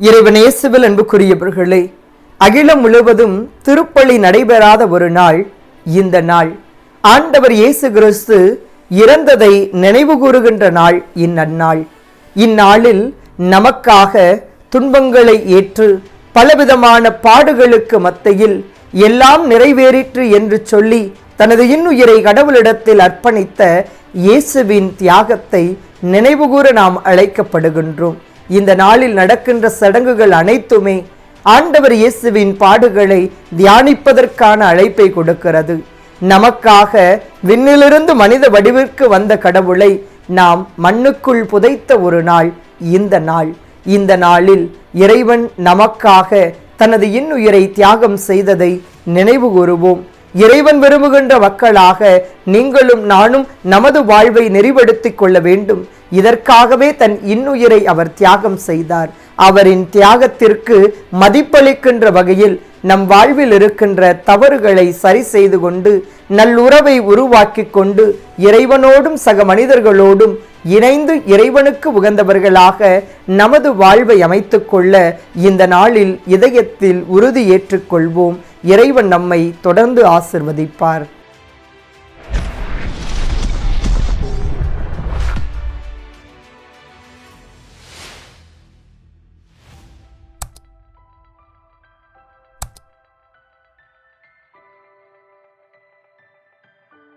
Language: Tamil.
இறைவனேசுவில் அன்புக்குரியவர்களே அகிலம் முழுவதும் திருப்பலி நடைபெறாத ஒரு நாள் இந்த நாள். ஆண்டவர் இயேசு கிறிஸ்து இறந்ததை நினைவு கூறுகின்ற நாள் இந்நன்னாள் இந்நாளில் நமக்காக துன்பங்களை ஏற்று பலவிதமான பாடுகளுக்கு மத்தியில் எல்லாம் நிறைவேறிற்று என்று சொல்லி தனது இன்னுயிரை கடவுளிடத்தில் அர்ப்பணித்த இயேசுவின் தியாகத்தை நினைவுகூர நாம் அழைக்கப்படுகின்றோம். இந்த நாளில் நடக்கின்ற சடங்குகள் அனைத்துமே ஆண்டவர் இயேசுவின் பாடுகளை தியானிப்பதற்கான அழைப்பை கொடுக்கிறது. நமக்காக விண்ணிலிருந்து மனித வடிவிற்கு வந்த கடவுளை நாம் மண்ணுக்குள் புதைத்த ஒரு நாள் இந்த நாள். இந்த நாளில் இறைவன் நமக்காக தனது இன்னுயிரை தியாகம் செய்ததை நினைவு கூறுவோம். இறைவன் விரும்புகின்ற மக்களாக நீங்களும் நானும் நமது வாழ்வை நெறிப்படுத்திக் கொள்ள வேண்டும். இதற்காகவே தன் இன்னுயிரை அவர் தியாகம் செய்தார். அவரின் தியாகத்திற்கு மதிப்பளிக்கின்ற வகையில் நம் வாழ்வில் இருக்கின்ற தவறுகளை சரி செய்து கொண்டு நல்லுறவை உருவாக்கி கொண்டு இறைவனோடும் சக மனிதர்களோடும் இணைந்து இறைவனுக்கு உகந்தவர்களாக நமது வாழ்வை அமைத்து கொள்ள இந்த நாளில் இதயத்தில் உறுதி ஏற்றுக்கொள்வோம் இறைவன் நம்மை தொடர்ந்து ஆசிர்வதிப்பார்.